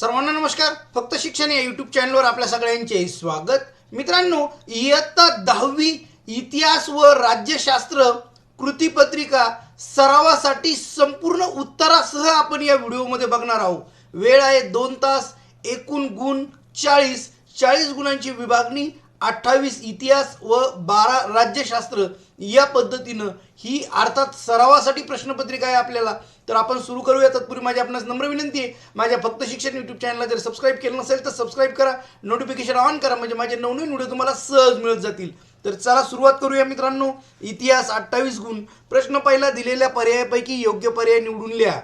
सर्वांना नमस्कार. फक्त शिक्षण या यूट्यूब चॅनलवर आपल्या सगळ्यांचे स्वागत. मित्रांनो इयत्ता दहावी इतिहास व राज्यशास्त्र कृतीपत्रिका सरावासाठी संपूर्ण उत्तरासह आपण या व्हिडिओमध्ये बघणार आहोत. वेळ आहे दोन तास एकूण गुण चाळीस. चाळीस गुणांची विभागणी अठ्ठावीस इतिहास व बारा राज्यशास्त्र या पद्धतीनं ही अर्थात सरावासाठी प्रश्नपत्रिका आहे आपल्याला. तर आपण सुरू करूया. तत्पूर्वी माझी आपणास नम्र विनंती आहे. माझ्या फक्त शिक्षण यूट्यूब चॅनलला जर सबस्क्राईब केलं नसेल तर सबस्क्राईब करा. नोटिफिकेशन ऑन करा. म्हणजे माझे नवनवीन व्हिडिओ तुम्हाला सहज मिळत जातील. तर चला सुरुवात करूया मित्रांनो. इतिहास अठ्ठावीस गुण. प्रश्न पहिला दिलेल्या पर्यायापैकी योग्य पर्याय निवडून लिहा.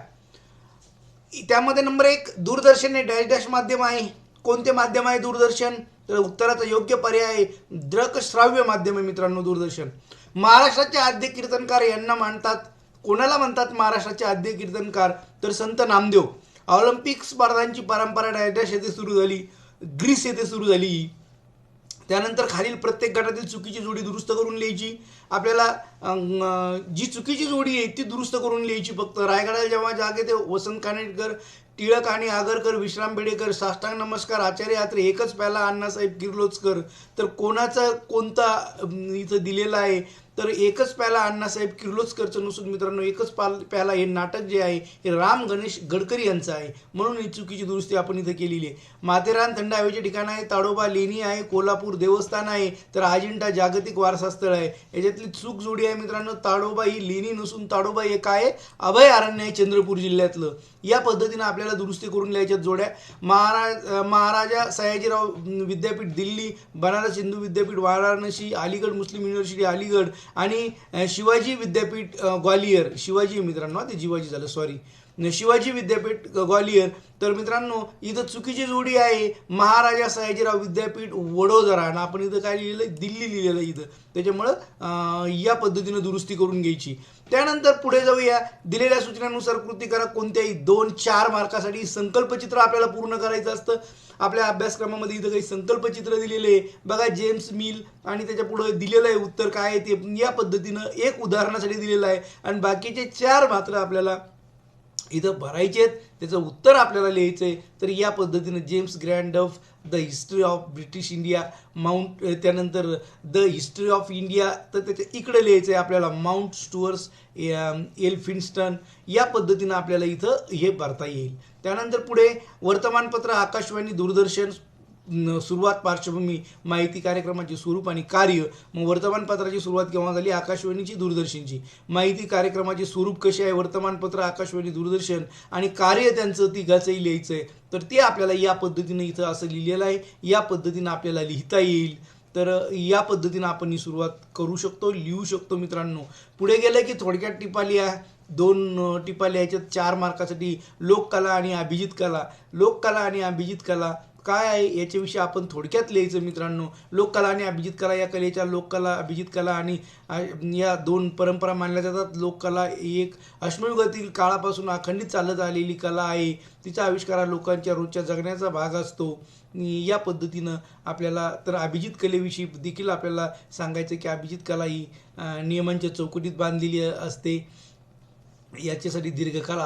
त्यामध्ये नंबर एक दूरदर्शन हे डॅश डॅश माध्यम आहे. कोणते माध्यम आहे दूरदर्शन? तर उत्तराचा योग्य पर्याय आहे. दृकश्राव्य माध्यम आहे मित्रांनो दूरदर्शन. महाराष्ट्राचे आद्य कीर्तनकार यांना मानतात. कोणाला म्हणतात महाराष्ट्राचे आद्य कीर्तनकार? तर संत नामदेव. ऑलिम्पिक स्पर्धांची परंपरा डॅश येथे सुरू झाली. ग्रीस येथे सुरू झाली. त्यानंतर खालील प्रत्येक गटातील चुकीची जोडी दुरुस्त करून लिहायची. आपल्याला जी चुकीची जोडी आहे ती दुरुस्त करून लिहायची फक्त. रायगडाला जेव्हा जागे ते वसंत कानेटकर टिळक आणि आगरकर विश्राम बेडेकर साष्टांग नमस्कार आचार्य यात्रे एकच प्याला अण्णासाहेब किर्लोचकर तर कोणाचा कोणता इथं दिलेला आहे? तर एकच प्याला अण्णासाहेब किर्लोचकरचं नसून मित्रांनो एकच पाल प्याला हे नाटक जे आहे हे राम गणेश गडकरी यांचं आहे. म्हणून ही चुकीची दुरुस्ती आपण इथं केलेली आहे. माथेरान थंड हवेचे ठिकाण आहे ताडोबा लेणी आहे कोल्हापूर देवस्थान आहे तर अजिंठा जागतिक वारसा स्थळ आहे. याच्यातली चूक जोडी आहे मित्रांनो ताडोबा ही लेणी नसून ताडोबा एक आहे? अभय अरण्य आहे चंद्रपूर जिल्ह्यातलं. या पद्धतीनं आपल्याला दुरुस्ती करून लिहायच्यात जोड्या. महाराज महाराजा सयाजीराव विद्यापीठ दिल्ली बनारस हिंदू विद्यापीठ वाराणसी अलीगड मुस्लिम युनिव्हर्सिटी अलीगड आणि शिवाजी विद्यापीठ ग्वालियर. शिवाजी मित्रांनो ते शिवाजी झालं सॉरी शिवाजी विद्यापीठ ग्वालियर. तर मित्रांनो इथं चुकीची जोडी आहे. महाराजा सयाजीराव विद्यापीठ वडोदरा. आणि आपण इथं काय लिहिलेलं दिल्ली लिहिलेलं आहे इथं. त्याच्यामुळं या पद्धतीनं दुरुस्ती करून घ्यायची. त्यानंतर पुढे जाऊया. दिलेल्या सूचनानुसार कृती करा. कोणत्याही दोन चार मार्कासाठी संकल्पचित्र आपल्याला पूर्ण करायचं असतं. आपल्या अभ्यासक्रमामध्ये इथं काही संकल्पचित्र दिलेले आहे. बघा जेम्स मिल आणि त्याच्या पुढे दिलेलं आहे उत्तर काय आहे ते या पद्धतीनं एक उदाहरणासाठी दिलेलं आहे. आणि बाकीचे चार मात्र आपल्याला इथं भरायचे आहेत. त्याचं उत्तर आपल्याला लिहायचं आहे तर या पद्धतीनं James Grant of the history of British India mount त्यानंतर द हिस्ट्री ऑफ इंडिया तर त्याच्या इकडे लिहायचं आहे आपल्याला माउंट स्टुअर्स एलफिन्स्टन या पद्धतीनं आपल्याला इथं हे भरता येईल. त्यानंतर पुढे वर्तमानपत्र आकाशवाणी दूरदर्शन सुरुवात पार्श्वभूमी माहिती कार्यक्रमाचे स्वरूप आणि कार्य मग वर्तमानपत्राची सुरुवात केव्हा झाली? आकाशवाणीची दूरदर्शनची. माहिती कार्यक्रमाचे स्वरूप कसे आहे? वर्तमानपत्र आकाशवाणी दूरदर्शन आणि कार्य त्यांचं तिघाचंही लिहायचं आहे तर ते आपल्याला या पद्धतीनं इथं असं लिहिलेलं आहे. या पद्धतीनं आपल्याला लिहिता येईल. तर या पद्धतीनं आपण ही सुरुवात करू शकतो लिहू शकतो मित्रांनो. पुढे गेलं की थोडक्यात टिपा लिहा दोन अं, टिपा लिहायच्यात चार मार्कासाठी लोककला आणि अभिजित कला. लोककला आणि अभिजित कला. काय आहे? याच्याविषयी आपण थोडक्यात लिहायचं मित्रांनो. लोककला आणि अभिजित कला या कलेच्या लोककला अभिजित कला आणि या दोन परंपरा मानल्या जातात. लोककला ही एक अश्मयुगातील काळापासून अखंडित चालत आलेली कला आहे. तिचा आविष्कार हा लोकांच्या रोजच्या जगण्याचा भाग असतो. या पद्धतीनं आपल्याला तर अभिजित कलेविषयी देखील आपल्याला सांगायचं की अभिजित कला ही नियमांच्या चौकटीत बांधलेली असते. याच्यासाठी दीर्घकाळ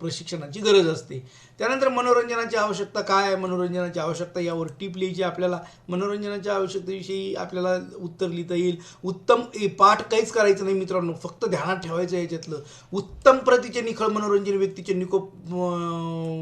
प्रशिक्षणाची गरज असते. त्यानंतर मनोरंजनाची आवश्यकता काय आहे? मनोरंजनाची आवश्यकता यावर टीप लिहायची आपल्याला. मनोरंजनाच्या आवश्यकतेविषयी आपल्याला उत्तर लिहिता येईल. उत्तम ए, पाठ काहीच करायचं नाही मित्रांनो. फक्त ध्यानात ठेवायचं याच्यातलं. उत्तम प्रतीचे निखळ मनोरंजन व्यक्तीचे निकोप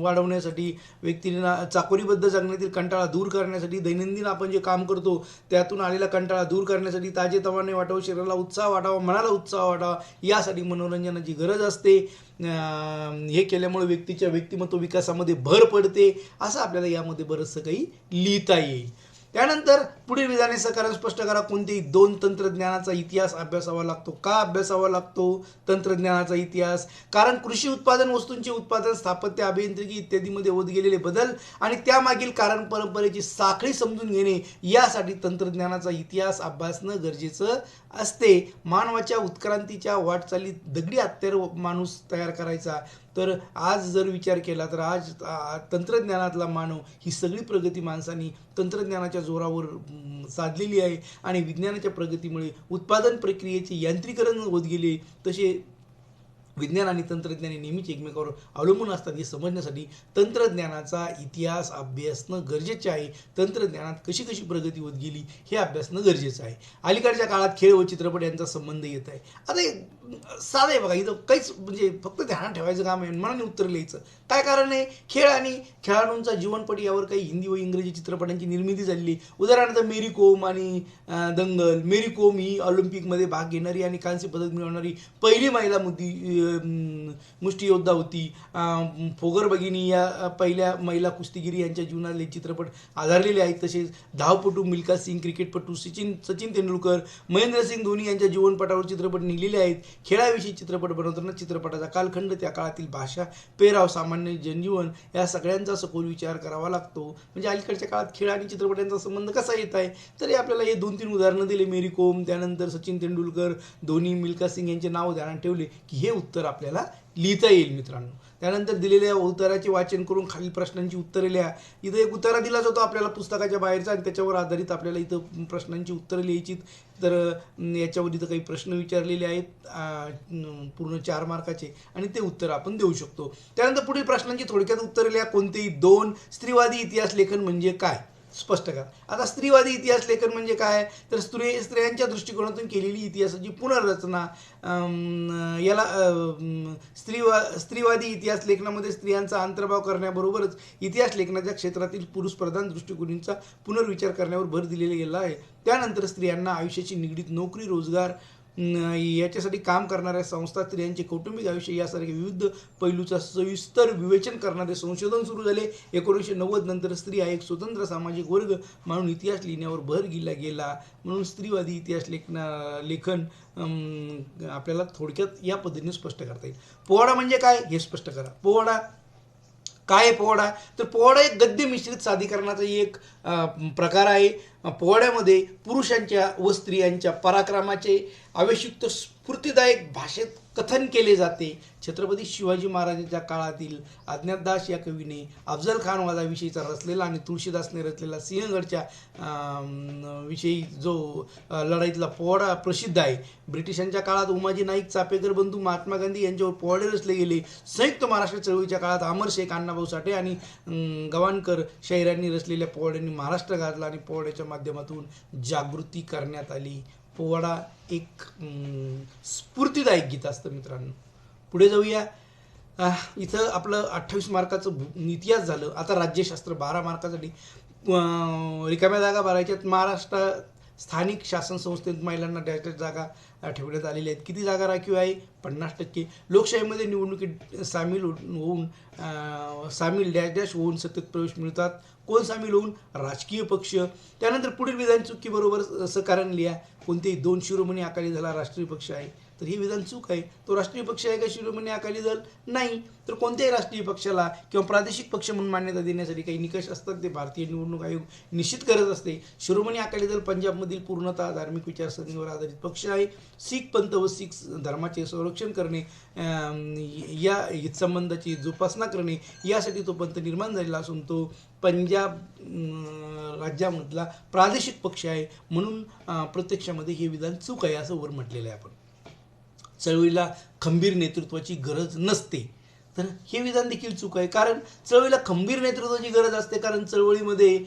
वाढवण्यासाठी व्यक्तींना चाकोरीबद्ध जगण्यातील कंटाळा दूर करण्यासाठी दैनंदिन आपण जे काम करतो त्यातून आलेला कंटाळा दूर करण्यासाठी ताजेतवाने वाटावं शरीराला उत्साह वाटावा मनाला उत्साह वाटावा यासाठी मनोरंजनाची गरज असते. अं, हे केल्यामुळे व्यक्तीच्या व्यक्तिमत्व विकासामध्ये भर पडते. असं आपल्याला यामध्ये बरंचसं काही लिहिता येईल. त्यानंतर पुढील विधाने सकारात्मक स्पष्ट करा कोणतेही दोन तंत्रज्ञानाचा इतिहास अभ्यासावा लागतो. का अभ्यासावा लागतो? तंत्रज्ञानाचा इतिहास. कारण कृषी उत्पादन वस्तूंचे उत्पादन स्थापत्य अभियांत्रिकी इत्यादीमध्ये होत गेलेले बदल आणि त्यामागील कारण परंपरेची साखळी समजून घेणे यासाठी तंत्रज्ञानाचा इतिहास अभ्यासणं गरजेचं असते. मानवाच्या उत्क्रांतीच्या वाटचालीत दगडी हत्यार माणूस तयार करायचा. तर आज जर विचार केला तर आज तंत्रज्ञानातला मानव ही सगळी प्रगती माणसांनी तंत्रज्ञानाच्या जोरावर साधलेली आहे. आणि विज्ञानाच्या प्रगतीमुळे उत्पादन प्रक्रियेचे यांत्रिकरण होत गेले. तसे विज्ञान आणि तंत्रज्ञान हे नेहमीच एकमेकावर अवलंबून असतात हे समजण्यासाठी तंत्रज्ञानाचा इतिहास अभ्यासणं गरजेचे आहे. तंत्रज्ञानात कशी कशी प्रगती होत गेली हे अभ्यासणं गरजेचं आहे. अलीकडच्या काळात खेळ व चित्रपट यांचा संबंध येत आहे. आता हे साधं आहे बघा इथं काहीच म्हणजे फक्त ध्यानात ठेवायचं काम आहे मनाने उत्तर लिहायचं. काय कारण आहे? खेळ आणि खेळाडूंचा जीवनपट यावर काही हिंदी व इंग्रजी चित्रपटांची निर्मिती झालेली उदाहरणार्थ मेरी कोम आणि दंगल. मेरी कोम ही ऑलिम्पिकमध्ये भाग घेणारी आणि कांस्य पदक मिळवणारी पहिली महिला मुद्दी मुष्टियोद्धा होती. फोगर भगिनी या पहिल्या महिला कुस्तीगिरी यांच्या जीवनातले चित्रपट आधारलेले आहेत. तसेच धावपटू मिल्खा सिंग क्रिकेटपटू सचिन सचिन तेंडुलकर महेंद्रसिंग धोनी यांच्या जीवनपटावर चित्रपट निघलेले आहेत. खेळाविषयी चित्रपट बनवताना चित्रपटाचा कालखंड त्या काळातील भाषा पेराव सामान्य जनजीवन या सगळ्यांचा सखोल विचार करावा लागतो. म्हणजे अलीकडच्या काळात खेळ आणि चित्रपट यांचा संबंध कसा येत आहे? तरी आपल्याला हे दोन तीन उदाहरणं दिले. मेरी कोम त्यानंतर सचिन तेंडुलकर धोनी मिल्खा सिंग यांचे नाव ध्यानात ठेवले की हे उत्तर उत्तर आपल्याला लिहिता येईल मित्रांनो. त्यानंतर दिलेल्या उत्तराचे वाचन करून खालील प्रश्नांची उत्तरे लिहा. इथं एक उत्तरा दिला जातो आपल्याला पुस्तकाच्या बाहेरचा आणि त्याच्यावर आधारित आपल्याला इथं प्रश्नांची उत्तरं लिहायची तर याच्यावर इथं काही प्रश्न विचारलेले आहेत. पूर्ण चार मार्काचे. आणि ते उत्तर आपण देऊ शकतो. त्यानंतर पुढील प्रश्नांची थोडक्यात उत्तरे लिहा. कोणतेही दोन स्त्रीवादी इतिहास लेखन म्हणजे काय? स्पष्ट करा. आता स्त्रीवादी इतिहास लेखन म्हणजे काय? तर स्त्री स्त्रियांच्या दृष्टिकोनातून केलेली इतिहासाची पुनर्रचना याला स्त्रीवा स्त्रीवादी इतिहास लेखनामध्ये स्त्रियांचा अंतर्भाव करण्याबरोबरच इतिहास लेखनाच्या क्षेत्रातील पुरुषप्रधान दृष्टिकोनींचा पुनर्विचार करण्यावर भर दिलेला गेला आहे. त्यानंतर स्त्रियांना आयुष्याची निगडीत नोकरी रोजगार याच्यासाठी काम करणाऱ्या संस्था स्त्रियांचे कौटुंबिक आयुष्य यासारखे विविध पैलूचा सविस्तर विवेचन करणारे संशोधन सुरू झाले. एकोणीसशे नव्वद नंतर स्त्री हा एक स्वतंत्र सामाजिक वर्ग म्हणून इतिहास लिहिण्यावर भर दिला गेला. म्हणून स्त्रीवादी इतिहास लेखना लेखन आपल्याला थोडक्यात या पद्धतीने स्पष्ट करता येईल. पोवाडा म्हणजे काय? हे स्पष्ट करा. पोवाडा. काय आहे पोवाडा? तर पोवाडा एक गद्य मिश्रित साधीकरणाचा एक प्रकार आहे. पोवाड्यामध्ये पुरुषांच्या व स्त्रियांच्या पराक्रमाचे आवश्यक स्फूर्तीदायक भाषेत कथन केले जाते. छत्रपती शिवाजी महाराजांच्या काळातील अज्ञातदास या कवीने अफजल खान वादाविषयीचा रचलेला आणि तुळशीदासने रचलेला सिंहगडच्या विषयी जो लढाईतला पोवाडा प्रसिद्ध आहे. ब्रिटिशांच्या काळात उमाजी नाईक चापेकर बंधू महात्मा गांधी यांच्यावर पोवाडे रचले गेले. संयुक्त महाराष्ट्र चळवळीच्या काळात अमर शेख अण्णाभाऊ साठे आणि गवाणकर शाहिरांनी रचलेल्या पोवाड्यांनी महाराष्ट्र गाजला आणि पोवाड्याच्या माध्यमातून जागृती करण्यात आली. पोवाडा एक अं, स्फूर्तिदायक गीत असतं मित्रांनो. पुढे जाऊया. इथं आपलं अठ्ठावीस मार्काचं भू- इतिहास झालं. आता राज्यशास्त्र बारा मार्कासाठी रिकाम्या जागा भरायच्यात. महाराष्ट्र स्थानिक शासन संस्थेत महिलांना डॅश डॅश जागा ठेवण्यात आलेल्या आहेत. किती जागा राखीव आहे? पन्नास टक्के. लोकशाहीमध्ये निवडणुकीत सामील हो- होऊन सामील डॅश डॅश होऊन सतत प्रवेश मिळतात. कोण सामील होऊन? राजकीय पक्ष. त्यानंतर पुढील विधान चुकीबरोबर सहकारण लिहा. कोणतेही दोन शिरोमणी अकाली दला राष्ट्रीय पक्ष आहे. तर हे विधान चूक आहे. तो राष्ट्रीय पक्ष आहे का शिरोमणी अकाली दल? नाही. तर कोणत्याही राष्ट्रीय पक्षाला किंवा प्रादेशिक पक्ष म्हणून मान्यता देण्यासाठी काही निकष असतात ते भारतीय निवडणूक आयोग निश्चित करत असते. शिरोमणी अकाली दल पंजाबमधील पूर्णतः धार्मिक विचारसरणीवर आधारित पक्ष आहे. शीख पंथ व शीख धर्माचे संरक्षण करणे या हितसंबंधाची जोपासना करणे यासाठी तो पंथ निर्माण झालेला असून तो पंजाब राज्यामधला प्रादेशिक पक्ष आहे म्हणून प्रत्यक्षामध्ये हे विधान चूक आहे असं वर म्हटलेलं आहे आपण. चळवळीला खंबीर नेतृत्वाची गरज नसते. तर हे विधान देखील चूक आहे. कारण चळवळीला खंबीर नेतृत्वाची गरज असते. कारण चळवळीमध्ये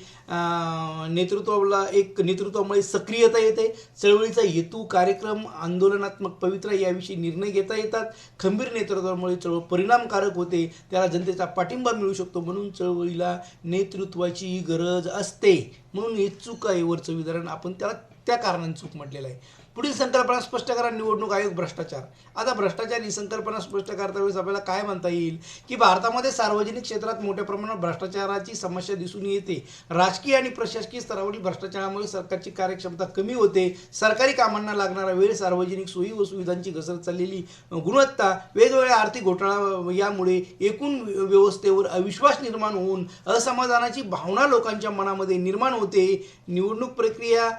नेतृत्वाला एक नेतृत्वामुळे सक्रियता येते. चळवळीचा हेतू कार्यक्रम आंदोलनात्मक पवित्रा याविषयी निर्णय घेता येतात. खंबीर नेतृत्वामुळे चळवळ परिणामकारक होते. त्याला जनतेचा पाठिंबा मिळू शकतो. म्हणून चळवळीला नेतृत्वाची गरज असते. म्हणून हे चूक आहे. वरचं विधान आपण त्याला त्या कारणाने चूक म्हटलेलं आहे. पुढील संकल्पना स्पष्ट करा निवडणूक आयोग भ्रष्टाचार. आता भ्रष्टाचार ही संकल्पना स्पष्ट करता वेळेस आपल्याला काय म्हणता येईल? की भारतामध्ये सार्वजनिक क्षेत्रात मोठ्या प्रमाणात भ्रष्टाचाराची समस्या दिसून येते. राजकीय आणि प्रशासकीय स्तरावरील भ्रष्टाचारामुळे सरकारची कार्यक्षमता कमी होते. सरकारी कामांना लागणारा वेळ सार्वजनिक सोयी व सुविधांची घसरत चाललेली गुणवत्ता वेगवेगळ्या आर्थिक घोटाळा यामुळे एकूण व्यवस्थेवर अविश्वास निर्माण होऊन असमाधानाची भावना लोकांच्या मनामध्ये निर्माण होते. निवडणूक प्रक्रिया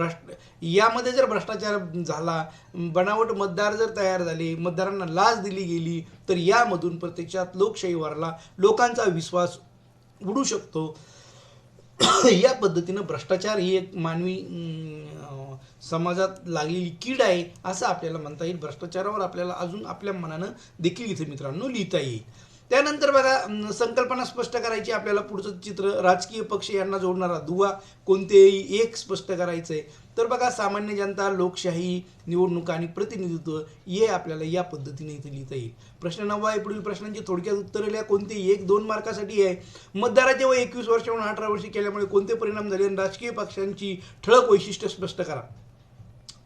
भ्रष्ट यामध्ये जर भ्रष्टाचार झाला बनावट मतदार जर तयार झाले मतदारांना लाच दिली गेली तर यामधून प्रत्यक्षात लोकशाहीवरला लोकांचा विश्वास उडू शकतो. या पद्धतीनं भ्रष्टाचार ही एक मानवी समाजात लागलेली कीड आहे असं आपल्याला म्हणता येईल. भ्रष्टाचारावर आपल्याला अजून आपल्या मनानं देखील इथे मित्रांनो लिहिता येईल. त्यानंतर बघा संकल्पना स्पष्ट करायची आपल्याला पुढचं चित्र राजकीय पक्ष यांना जोडणारा दुवा कोणतेही एक स्पष्ट करायचं आहे तर बघा सामान्य जनता लोकशाही निवडणुका आणि प्रतिनिधित्व हे आपल्याला या पद्धतीने इथे लिहिता येईल. प्रश्न नववा आहे पुढील प्रश्नांची थोडक्यात उत्तरे लिहा. कोणते एक दोन मार्कासाठी आहे. मतदाराचे वय एकवीस वर्षाहून अठरा वर्षे केल्यामुळे कोणते परिणाम झाले? आणि राजकीय पक्षांची ठळक वैशिष्ट्य स्पष्ट करा.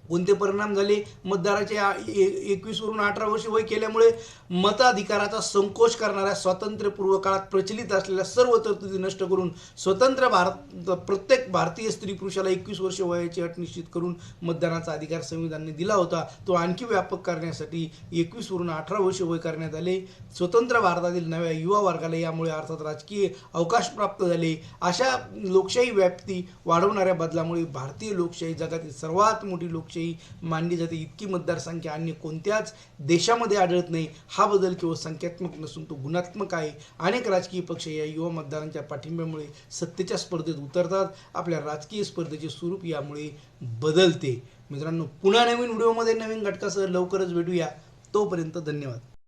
कोणते परिणाम झाले? मतदाराचे एकवीसवरून अठरा वर्ष वय केल्यामुळे मताधिकाराचा संकोच करणाऱ्या स्वातंत्र्यपूर्व काळात प्रचलित असलेल्या सर्व तरतुदी नष्ट करून स्वतंत्र भारत प्रत्येक भारतीय स्त्री पुरुषाला एकवीस वर्ष वयाची अट निश्चित करून मतदानाचा अधिकार संविधानाने दिला होता. तो आणखी व्यापक करण्यासाठी एकवीसवरून अठरा वर्ष वय करण्यात आले. स्वतंत्र भारतातील नव्या युवा वर्गाला यामुळे अर्थात राजकीय अवकाश प्राप्त झाले. अशा लोकशाही व्याप्ती वाढवणाऱ्या बदलामुळे भारतीय लोकशाही जगातील सर्वात मोठी लोकशाही मानली जाते. इतकी मतदारसंख्या अन्य कोणत्याच देशामध्ये आढळत नाही. हा बदल केवळ संख्यात्मक नसून तो गुणात्मक आहे. अनेक राजकीय पक्ष या युवा मतदारांच्या पाठिंब्यामुळे सत्तेच्या स्पर्धेत उतरतात. आपल्या राजकीय स्पर्धेचे स्वरूप यामुळे बदलते. मित्रांनो पुन्हा नवीन व्हिडिओमध्ये नवीन घटकासह लवकरच भेटूया. तोपर्यंत धन्यवाद.